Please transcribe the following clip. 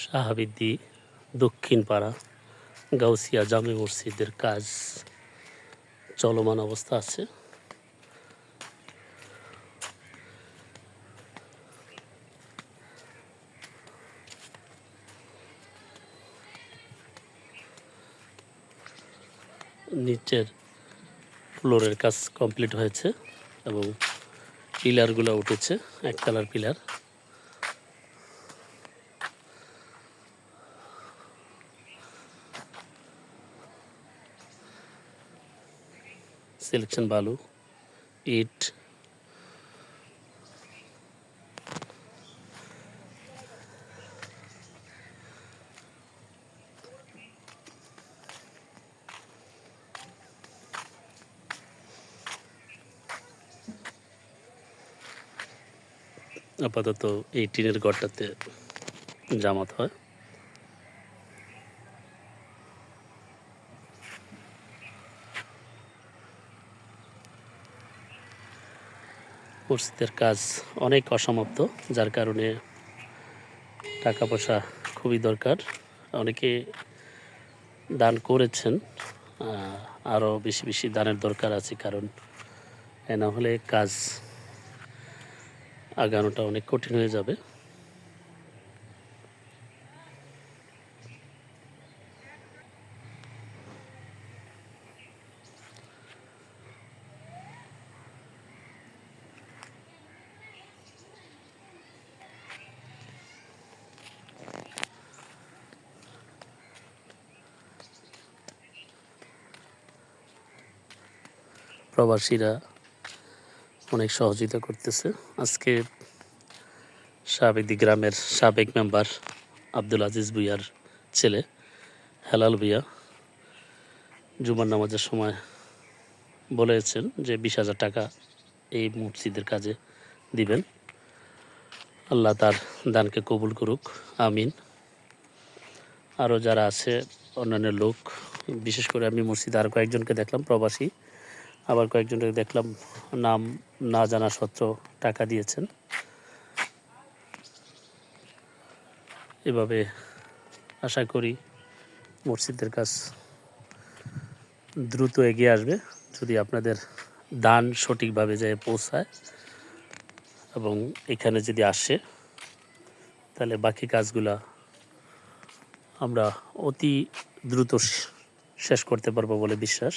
শাহাবিদ্দি দক্ষিণ পাড়া গাউসিয়া জামে মসজিদের কাজ চলমান অবস্থা আছে। নিচের ফ্লোরের কাজ কমপ্লিট হয়েছে এবং পিলারগুলো উঠেছে একতলার পিলার। সিলেকশন বালু ইট আপাতত এই টিনের ঘরটাতে জামাত হয়। মসজিদের কাজ অনেক অসমাপ্ত, যার কারণে টাকা পয়সা খুবই দরকার। অনেকে দান করেছেন আরও বেশি বেশি দানের দরকার আছে, কারণ না হলে কাজ আগানোটা অনেক কঠিন হয়ে যাবে। প্রবাসীরা অনেক সহযোগিতা করতেছে। আজকে সাবেদি গ্রামের সাবেক মেম্বার আব্দুল আজিজ ভুইয়ার ছেলে হেলাল ভুইয়া জুমার নামাজের সময় বলেছেন যে বিশ হাজার টাকা এই মসজিদের কাজে দিবেন। আল্লাহ তার দানকে কবুল করুক, আমিন। আরও যারা আছে, অন্যান্য লোক, বিশেষ করে আমি মসজিদে আর কয়েকজনকে দেখলাম, প্রবাসী। আবার কয়েকজনকে দেখলাম নাম না জানা সত্ত্বেও টাকা দিয়েছেন। এভাবে আশা করি মসজিদের কাজ দ্রুত এগিয়ে আসবে, যদি আপনাদের দান সঠিকভাবে যায় পৌঁছায় এবং এখানে যদি আসে, তাহলে বাকি কাজগুলা আমরা অতি দ্রুত শেষ করতে পারব বলে বিশ্বাস।